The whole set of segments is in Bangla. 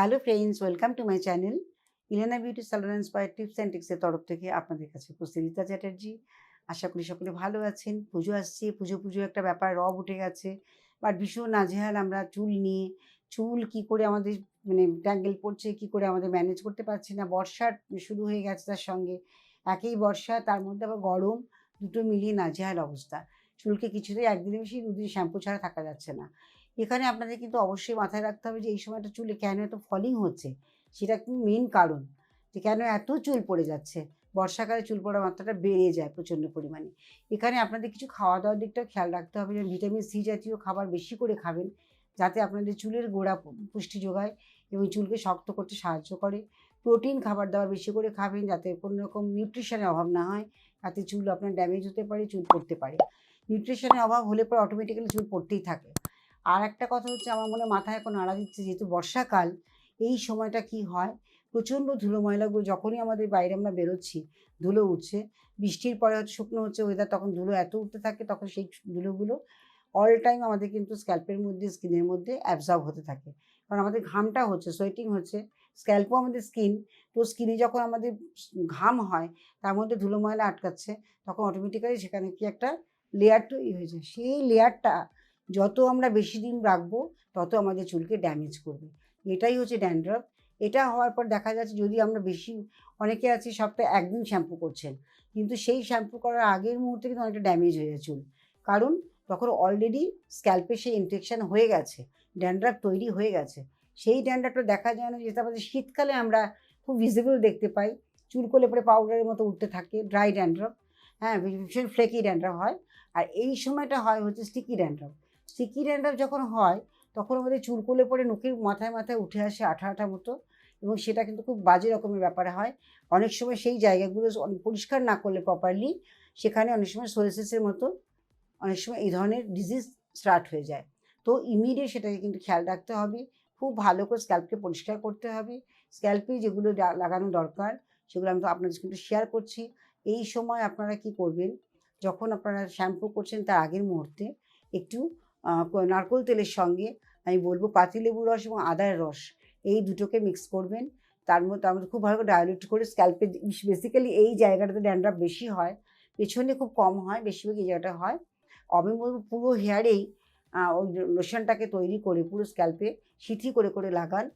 Hello friends welcome to my channel Elena beauty salon inspire tips and টিক্সের তরফ থেকে আপনাদের কাছে উপস্থিত রীতা চ্যাটার্জি। আশা করি সকলে ভালো আছেন। পুজো আসছে, পুজো পুজো একটা ব্যাপার, রব উঠে গেছে। বাট ভীষণ নাজেহাল আমরা চুল নিয়ে। চুল কি করে আমাদের মানে ট্যাঙ্গেল পড়ছে, কি করে আমাদের ম্যানেজ করতে পারছি না। বর্ষার শুরু হয়ে গেছে তার সঙ্গে। একই বর্ষা, তার মধ্যে আবার গরম, দুটো মিলিয়ে নাজেহাল অবস্থা। চুলকে কিছুতেই একদিনে বেশি দুদিন শ্যাম্পু ছাড়া থাকা যাচ্ছে না। এখানে আপনাদের কিন্তু অবশ্যই মাথায় রাখতে হবে যে এই সময়টা চুলে কেন এত ফলিং হচ্ছে? সেটা কিন্তু মেন কারণ। যে কেন এত চুল পড়ে যাচ্ছে? বর্ষাকালে চুল পড়ার মাত্রাটা বেড়ে যায় প্রচণ্ড পরিমাণে। এখানে আপনাদের কিছু খাওয়া দাওয়ার দিকটাও খেয়াল রাখতে হবে যেমন ভিটামিন সি জাতীয় খাবার বেশি করে খাবেন, যাতে আপনাদের চুলের গোড়া পুষ্টি যোগায় এবং চুলকে শক্ত করতে সাহায্য করে। প্রোটিন খাবার দাবার বেশি করে খাবেন যাতে কোনো রকম নিউট্রিশনের অভাব না হয়, তাতে চুল আপনার ড্যামেজ হতে পারে, চুল পড়তে পারে। নিউট্রিশনের অভাব হলে পরে অটোমেটিক্যালি চুল পড়তেই থাকে। আর একটা কথা হচ্ছে, আমার মনে মাথায় এখন নাড়া দিচ্ছে, যেহেতু বর্ষাকাল, এই সময়টা কি হয়? প্রচণ্ড ধুলো ময়লাগুলো যখনই আমাদের বাইরে আমরা বেরোচ্ছি, ধুলো উঠছে। বৃষ্টির পরে হয়তো শুকনো হচ্ছে ওয়েদার তখন ধুলো এত উঠতে থাকে, তখন সেই ধুলোগুলো অল টাইম আমাদের কিন্তু স্ক্যাল্পের মধ্যে স্কিনের মধ্যে অ্যাবজর্ব হতে থাকে। কারণ আমাদের ঘামটা হচ্ছে সোয়েটিং হচ্ছে স্ক্যাল্পও আমাদের স্কিন তো স্কিনে যখন আমাদের ঘাম হয়, তার মধ্যে ধুলো ময়লা আটকাচ্ছে, তখন অটোমেটিক্যালি সেখানে কি একটা লেয়ার তৈরি হয়ে যায়। সেই লেয়ারটা যত আমরা বেশি দিন রাখব, তত আমাদের চুলকে ড্যামেজ করবে। এটাই হচ্ছে ড্যান্ড্রফ এটা হওয়ার পর দেখা যাচ্ছে যদি আমরা বেশি, অনেকে আছে সপ্তাহে একদিন শ্যাম্পু করছেন, কিন্তু সেই শ্যাম্পু করার আগের মুহূর্তে কিন্তু অনেকটা ড্যামেজ হয়ে যায় চুল। কারণ তখন অলরেডি স্ক্যাল্পে সেই ইনফেকশান হয়ে গেছে ড্যান্ড্রাফ তৈরি হয়ে গেছে। সেই ড্যান্ড্রাফটা দেখা যায় না, যেটা আমাদের শীতকালে আমরা খুব ভিজিবল দেখতে পাই। চুল কোলে পরে পাউডারের মতো উঠতে থাকে ড্রাই ড্যান্ড্রফ হ্যাঁ ভীষণ ফ্লেকি ড্যান্ড্রফ হয়। আর এই সময়টা হয় হচ্ছে স্টিকি ড্যান্ড্রফ স্টিকি ড্যান্ড্রফ যখন হয়, তখন আমাদের চুল কোলে পরে নখের মাথায় মাথায় উঠে আসে আঠা আঠা মতো এবং সেটা কিন্তু খুব বাজে রকমের ব্যাপারে হয়। অনেক সময় সেই জায়গাগুলো পরিষ্কার না করলে প্রপারলি সেখানে অনেক সময় সোরিসিসের মতো অনেক সময় এই ধরনের ডিজিজ স্টার্ট হয়ে যায়। তো ইমিডিয়েট সেটাকে কিন্তু খেয়াল রাখতে হবে, খুব ভালো করে স্ক্যাল্পকে পরিষ্কার করতে হবে। স্ক্যাল্পে যেগুলো লাগানো দরকার সেগুলো আমি তো আপনাদের কিন্তু শেয়ার করছি। এই সময় আপনারা কি করবেন, যখন আপনারা শ্যাম্পু করছেন তার আগের মুহূর্তে একটু নারকোল তেলের সঙ্গে আমি বলব পাতিলেবুর রস এবং আদার রস, এই দুটোকে মিক্স করবেন। তার মধ্যে আমাদের খুব ভালো করে ডায়োলেট করে স্ক্যাল্পে বেসিক্যালি এই জায়গাটাতে ড্যান্ড্রাফ বেশি হয়, পেছনে খুব কম হয়, বেশিরভাগ এই জায়গাটা হয়। আমি বলব পুরো হেয়ারেই ওই লোশনটাকে তৈরি করে পুরো স্ক্যাল্পে সিথি করে করে লাগান।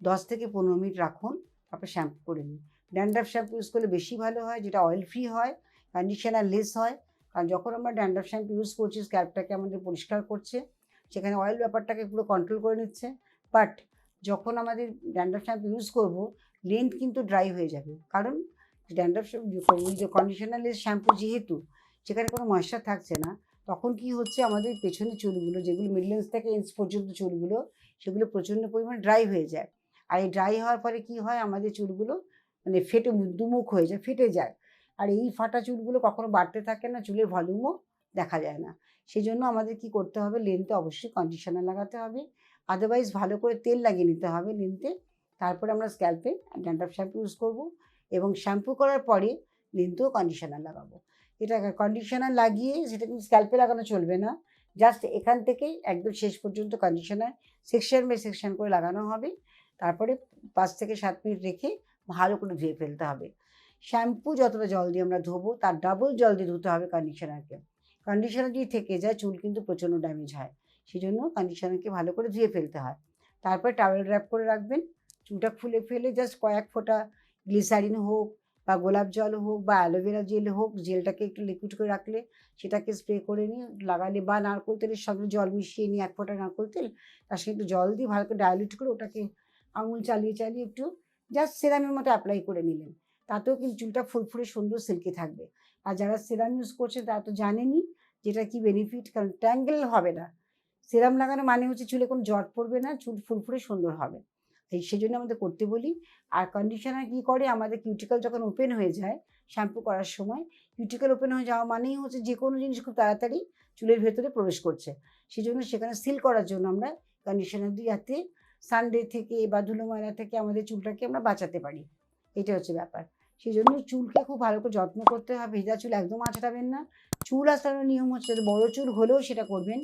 দশ থেকে পনেরো মিনিট রাখুন, তারপর শ্যাম্পু করে নিন। ড্যান্ড্রাফ শ্যাম্পু ইউজ করলে বেশি ভালো হয়, যেটা অয়েল ফ্রি হয় কন্ডিশনার লেস হয় কারণ যখন আমরা ড্যান্ড্রাফ শ্যাম্পু ইউজ করছি স্ক্যাল্পটাকে আমাদের পরিষ্কার করছে, সেখানে অয়েল ব্যাপারটাকে পুরো কন্ট্রোল করে নিচ্ছে। বাট যখন আমাদের ড্যান্ড্রাফ শ্যাম্পু ইউজ করব লেন্থ কিন্তু ড্রাই হয়ে যাবে। কারণ ড্যান্ড্রাফ যে কন্ডিশনারলেস শ্যাম্পু যেহেতু, সেখানে কোনো ময়শ্চার থাকছে না, তখন কি হচ্ছে, আমাদের পেছনের চুলগুলো, যেগুলো মিডলেন্স থেকে ইঞ্চ পর্যন্ত চুলগুলো, সেগুলো প্রচণ্ড পরিমাণে ড্রাই হয়ে যায়। আর এই ড্রাই হওয়ার পরে কি হয়, আমাদের চুলগুলো মানে ফেটে দুমুখ হয়ে যায়, ফেটে যায়। আর এই ফাটা চুলগুলো কখনো বাড়তে থাকে না, চুলের ভলিউমও দেখা যায় না। সেই জন্য আমাদের কি করতে হবে লেন্থে অবশ্যই কন্ডিশনার লাগাতে হবে। আদারওয়াইজ ভালো করে তেল লাগিয়ে নিতে হবে লেন্থে তারপরে আমরা স্ক্যাল্পে ড্যান্ড্রাফ শ্যাম্পু ইউজ করব এবং শ্যাম্পু করার পরে লেন্থেও কন্ডিশনার লাগাবো। এটা কন্ডিশনার লাগিয়ে সেটা কিন্তু স্ক্যাল্পে লাগানো চলবে না জাস্ট এখান থেকেই একদম শেষ পর্যন্ত কন্ডিশনার সেকশন বাই সেকশন করে লাগানো হবে। তারপরে পাঁচ থেকে সাত মিনিট রেখে ভালো করে ধুয়ে ফেলতে হবে। শ্যাম্পু যতটা জল দিয়ে আমরা ধোবো, তার ডাবল জল দিয়ে ধুতে হবে কন্ডিশনারকে কন্ডিশনার যদি থেকে যায়, চুল কিন্তু প্রচণ্ড ড্যামেজ হয়। সেই জন্য কন্ডিশনারকে ভালো করে ধুয়ে ফেলতে হয়। তারপর টাওয়েল র্যাপ করে রাখবেন। চুলটা খুলে ফেলে জাস্ট কয়েক ফোঁটা গ্লিসারিন হোক বা গোলাপ জল হোক বা অ্যালোভেরা জেল হোক, জেলটাকে একটু লিকুইড করে রাখলে সেটাকে স্প্রে করে নিয়ে লাগালে বা নারকোল তেলের সঙ্গে জল মিশিয়ে নিয়ে এক ফোঁটা নারকোল তেল, তার সঙ্গে একটু জল দিয়ে ভালো করে ডাইলিউট করে ওটাকে আঙুল চালিয়ে চালিয়ে একটু জাস্ট সেরামের মতো অ্যাপ্লাই করে নিলেন। তাতেও কিন্তু চুলটা ফুরফুরে, সুন্দর সিল্কি থাকবে। আর যারা সেরাম ইউজ করছে, তারা তো জানেনই যেটা কি বেনিফিট কারণ ট্যাঙ্গেল হবে না। সেরাম লাগানো মানে হচ্ছে চুলে কোনো জট পড়বে না, চুল ফুরফুরে, সুন্দর হবে। এই সেজন্য আমাদের করতে বলি। আর কন্ডিশনার কী করে? আমাদের কিউটিক্যাল যখন ওপেন হয়ে যায় শ্যাম্পু করার সময় কিউটিক্যাল ওপেন হয়ে যাওয়া মানেই হচ্ছে যে কোনো জিনিস খুব তাড়াতাড়ি চুলের ভেতরে প্রবেশ করছে। সেই জন্য সেখানে সিল করার জন্য আমরা কন্ডিশনার দিই যাতে সানডে থেকে বা ধুলো ময়লা থেকে আমাদের চুলটাকে আমরা বাঁচাতে পারি। এটা হচ্ছে ব্যাপার। সেই জন্য চুলকে খুব ভালো করে যত্ন করতে হবে। ভেজা চুল একদম আঁচড়াবেন না। চুল আসানোর নিয়ম হচ্ছে বড়ো চুল হলেও সেটা করবেন।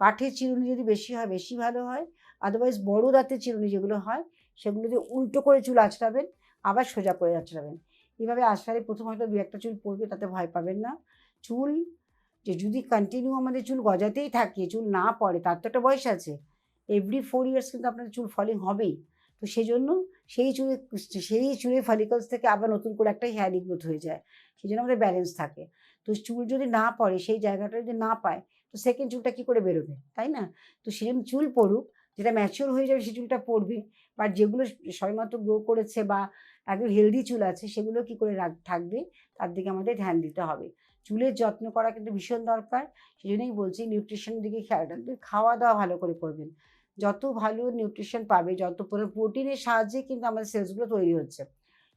কাঠের চিরুনি যদি বেশি হয়, বেশি ভালো হয় আদারওয়াইজ বড় দাঁতের চিরুনি যেগুলো হয়, সেগুলো দিয়ে উল্টো করে চুল আঁচড়াবেন আবার সোজা করে আঁচড়াবেন এভাবে আঁচড়ালে প্রথম হয়তো দু একটা চুল পড়বে, তাতে ভয় পাবেন না। চুল যে যদি কন্টিনিউ আমাদের চুল গজাতেই থাকে, চুল না পড়ে, তার তো একটা বয়স আছে। এভরি ফোর ইয়ার্স কিন্তু আপনাদের চুল ফলিং হবেই। তো সেই জন্য সেই চুলে, সেই চুলের ফলিকলস থেকে আবার নতুন করে একটা হেয়ার গ্রোথ হয়ে যায়। সেই জন্য আমাদের ব্যালেন্স থাকে। তো চুল যদি না পড়ে, সেই জায়গাটা যদি না পায়, তো সেকেন্ড চুলটা কী করে বেরোবে, তাই না? তো সেই চুল পড়ুক, যেটা ম্যাচিওর হয়ে যাবে সেই চুলটা পড়বে। বা যেগুলো সবেমাত্র গ্রো করেছে বা একদম হেলদি চুল আছে, সেগুলো কি করে থাকবে, তার দিকে আমাদের ধ্যান দিতে হবে। চুলের যত্ন করা কিন্তু ভীষণ দরকার। সেই জন্যই বলছি নিউট্রিশনের দিকে খেয়াল রাখবেন। খাওয়া দাওয়া ভালো করে করবেন। যত ভালো নিউট্রিশন পাবে, যত প্রোটিনের সাহায্যে কিন্তু আমাদের সেলসগুলো তৈরি হচ্ছে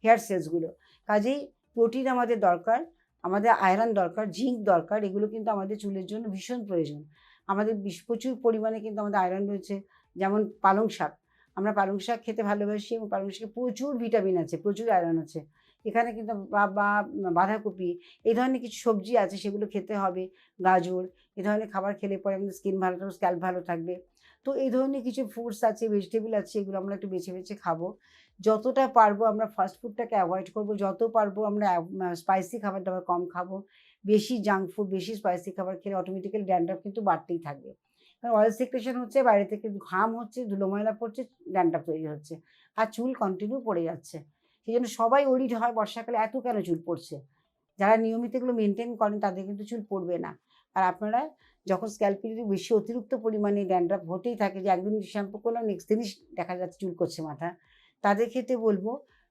হেয়ার সেলসগুলো কাজেই প্রোটিন আমাদের দরকার, আমাদের আয়রন দরকার জিঙ্ক দরকার, এগুলো কিন্তু আমাদের চুলের জন্য ভীষণ প্রয়োজন। আমাদের প্রচুর পরিমাণে কিন্তু আমাদের আয়রন রয়েছে, যেমন পালং শাক। আমরা পালং শাক খেতে ভালোবাসি এবং পালং শাকে প্রচুর ভিটামিন আছে, প্রচুর আয়রন আছে। এখানে কিন্তু বা বা, বাঁধাকপি, এই ধরনের কিছু সবজি আছে, সেগুলো খেতে হবে, গাজর, এ ধরনের খাবার খেলে পরে আমাদের স্কিন ভালো থাকবে স্ক্যাল্প ভালো থাকবে। তো এই ধরনের কিছু ফ্রুটস আছে ভেজিটেবল আছে, এগুলো আমরা একটু বেছে বেছে খাব। যতটা পারব আমরা ফাস্ট ফুডটাকে অ্যাভয়েড করব। যত পারব আমরা স্পাইসি খাবার দাবার কম খাব। বেশি জাঙ্ক ফুড বেশি স্পাইসি খাবার খেলে অটোমেটিক্যালি ড্যান্ড্রাফ কিন্তু বাড়তেই থাকবে। কারণ অয়েল সিক্রেশন হচ্ছে, বাইরে থেকে ঘাম হচ্ছে ধুলো ময়লা পড়ছে ড্যান্ড্রাফ তৈরি হচ্ছে। আর চুল কন্টিনিউ পড়ে যাচ্ছে। সেই জন্য সবাই ওরিড হয়, বর্ষাকালে এত কেন চুল পড়ছে? যারা নিয়মিত এগুলো মেনটেন করেন তাদের কিন্তু চুল পড়বে না। আর আপনারা যখন স্ক্যাল্পে যদি বেশি অতিরিক্ত পরিমাণে ড্যান্ড্রাফ হতেই থাকে যে একদিন শ্যাম্পু করলাম নেক্সট দিনই দেখা যাচ্ছে চুল করছে মাথা। তাদের ক্ষেত্রে বলব,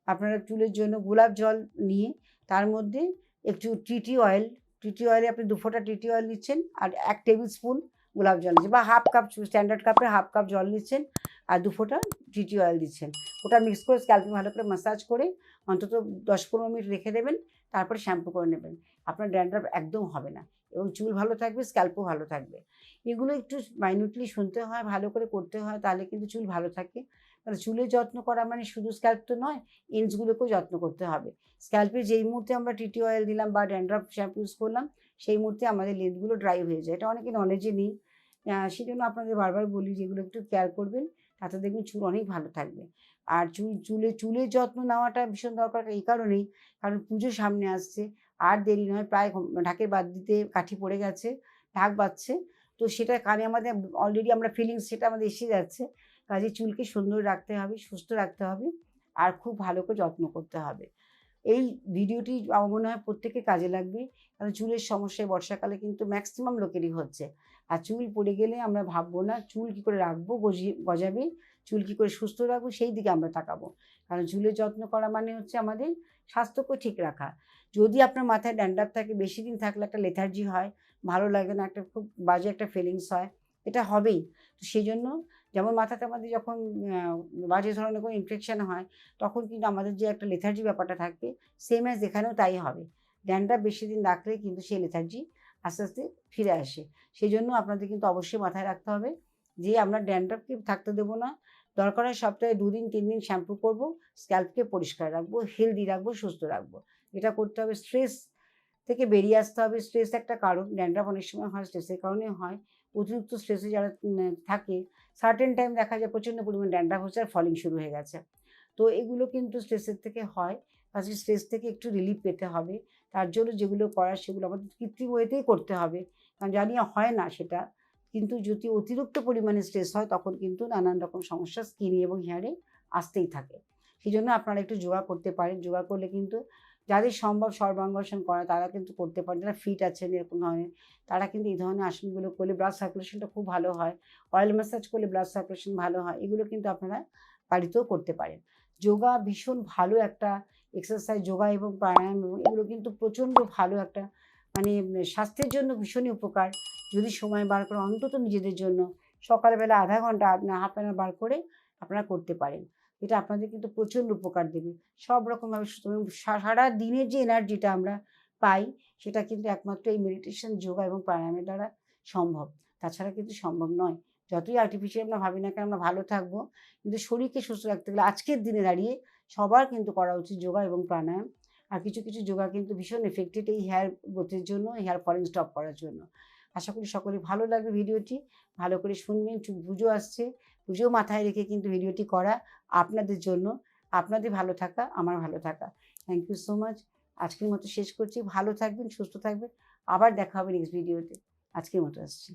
আপনারা চুলের জন্য গোলাপ জল নিয়ে তার মধ্যে একটু টিটি অয়েল টিটি অয়েলে আপনি দু ফোঁটা টিটি অয়েল নিচ্ছেন আর এক টেবিল স্পুন গোলাপ জল নিচ্ছেন বা হাফ কাপ স্ট্যান্ডার্ড কাপে হাফ কাপ জল নিচ্ছেন আর দু ফোঁটা টিটি অয়েল দিচ্ছেন। ওটা মিক্স করে স্ক্যাল্পে ভালো করে মাসাজ করে অন্তত দশ পনেরো মিনিট রেখে দেবেন। তারপরে শ্যাম্পু করে নেবেন। আপনার ড্যান্ড্রাফ একদম হবে না এবং চুল ভালো থাকবে, স্ক্যাল্পও ভালো থাকবে। এগুলো একটু মাইনিউটলি শুনতে হয়, ভালো করে করতে হয়, তাহলে কিন্তু চুল ভালো থাকে। তাহলে চুলের যত্ন করা মানে শুধু স্ক্যাল্প তো নয় এন্ডসগুলোকেও যত্ন করতে হবে। স্ক্যাল্পে যেই মুহূর্তে আমরা টিটি অয়েল দিলাম বা ড্যান্ড্রাফ শ্যাম্পু ইউজ করলাম, সেই মুহূর্তে আমাদের লেন্থগুলো ড্রাই হয়ে যায়। এটা অনেকে নলেজে নেই। সেই জন্য আপনাদের বারবার বলি যেগুলো একটু কেয়ার করবেন, তাতে দেখবেন চুল অনেক ভালো থাকবে। আর চুল, চুলে, চুলের যত্ন নেওয়াটা ভীষণ দরকার এই কারণেই। কারণ পুজো সামনে আসছে, আর দেরি নয়, প্রায় ঢাকের বাদ দিতে কাঠি পড়ে গেছে, ঢাক বাজছে। তো সেটা কানে আমাদের অলরেডি আমরা ফিলিংস সেটা আমাদের এসে যাচ্ছে। কাজে চুলকে সুন্দর রাখতে হবে, সুস্থ রাখতে হবে, আর খুব ভালো করে যত্ন করতে হবে। এই ভিডিওটি আমার মনে হয় প্রত্যেকে কাজে লাগবে। কারণ চুলের সমস্যায়, বর্ষাকালে কিন্তু ম্যাক্সিমাম লোকেরই হচ্ছে। আর চুল পড়ে গেলে আমরা ভাববো না, চুল কী করে রাখব, গজিয়ে, গজাবে, চুল কী করে সুস্থ রাখব, সেই দিকে আমরা তাকাবো। কারণ চুলের যত্ন করা মানে হচ্ছে আমাদের স্বাস্থ্যকে ঠিক রাখা। যদি আপনার মাথায় ড্যান্ডাপ থাকে, বেশি দিন থাকলে একটা লেথার্জি হয়, ভালো লাগে না, একটা খুব বাজে একটা ফিলিংস হয়, এটা হবেই। তো সেই জন্য যেমন মাথাতে আমাদের যখন বাজে ধরনের কোনো ইনফেকশান হয়, তখন কিন্তু আমাদের যে একটা লেথার্জি ব্যাপারটা থাকবে সেম অ্যাজ এখানেও তাই হবে। ড্যান্ডাপ বেশি দিন রাখলে কিন্তু সেই লেথার্জি আস্তে আস্তে ফিরে আসে। সেই জন্য আপনাদের কিন্তু অবশ্যই মাথায় রাখতে হবে যে আমরা ড্যান্ড্রাফকে থাকতে দেবো না। দরকার হয় সপ্তাহে দুদিন তিন দিন শ্যাম্পু করব, স্ক্যাল্পকে পরিষ্কার রাখব, হেলদি রাখব, সুস্থ রাখব। এটা করতে হবে স্ট্রেস থেকে বেরিয়ে আসতে হবে। স্ট্রেস একটা কারণ, ড্যান্ড্রাফ অনেক সময় হয় স্ট্রেসের কারণে হয়। অতিরিক্ত স্ট্রেসে যারা থাকে সার্টেন টাইম দেখা যায় প্রচণ্ড পরিমাণ ড্যান্ড্রাফ হচ্ছে আর ফলিং শুরু হয়ে গেছে। তো এগুলো কিন্তু স্ট্রেসের থেকে হয়। কাজে স্ট্রেস থেকে একটু রিলিফ পেতে হবে। তার জন্য যেগুলো করার সেগুলো আমাদের কৃত্রিম ওয়েতেই করতে হবে। কারণ জানি হয় না সেটা। কিন্তু যদি অতিরিক্ত পরিমাণে স্ট্রেস হয়, তখন কিন্তু নানান রকম সমস্যা স্কিনে এবং হেয়ারে আসতেই থাকে। সেই জন্য আপনারা একটু যোগা করতে পারেন। যোগা করলে কিন্তু যাদের সম্ভব সর্বাঙ্গাসন করা, তারা কিন্তু করতে পারেন। যারা ফিট আছেন এরকম ধরনের, তারা কিন্তু এই ধরনের আসনগুলো করলে ব্লাড সার্কুলেশনটা খুব ভালো হয়। অয়েল ম্যাসাজ করলে ব্লাড সার্কুলেশন ভালো হয়। এগুলো কিন্তু আপনারা বাড়িতেও করতে পারেন। যোগা ভীষণ ভালো একটা এক্সারসাইজ যোগা এবং প্রাণায়াম এগুলো কিন্তু প্রচণ্ড ভালো একটা মানে স্বাস্থ্যের জন্য ভীষণই উপকার। যদি সময় বার করে, অন্তত নিজেদের জন্য সকালবেলা আধা ঘণ্টা আপনার হাফ অ্যান বার করে আপনারা করতে পারেন। এটা আপনাদের কিন্তু প্রচণ্ড উপকার দেবে। সব রকমভাবে সারা দিনের যে এনার্জিটা আমরা পাই, সেটা কিন্তু একমাত্র এই মেডিটেশন যোগা এবং প্রাণায়ামের দ্বারা সম্ভব। তাছাড়া কিন্তু সম্ভব নয়। যতই আর্টিফিশিয়াল আমরা ভাবি না কেন, আমরা ভালো থাকব। কিন্তু শরীরকে সুস্থ রাখতে গেলে আজকের দিনে দাঁড়িয়ে সবার কিন্তু করা উচিত যোগা এবং প্রাণায়াম। আর কিছু কিছু যোগা কিন্তু ভীষণ এফেক্টেড এই হেয়ার গ্রোথের জন্য হেয়ার ফলিং স্টপ করার জন্য। আশা করি সকলে ভালো লাগবে ভিডিওটি। ভালো করে শুনবেন পুজো আসছে। পুজো মাথায় রেখে কিন্তু ভিডিওটি করা আপনাদের জন্য। আপনাদের ভালো থাকা, আমার ভালো থাকা। থ্যাংক ইউ সো মাচ আজকের মতো শেষ করছি। ভালো থাকবেন, সুস্থ থাকবেন। আবার দেখা হবে নেক্সট ভিডিওতে আজকের মতো আসছি।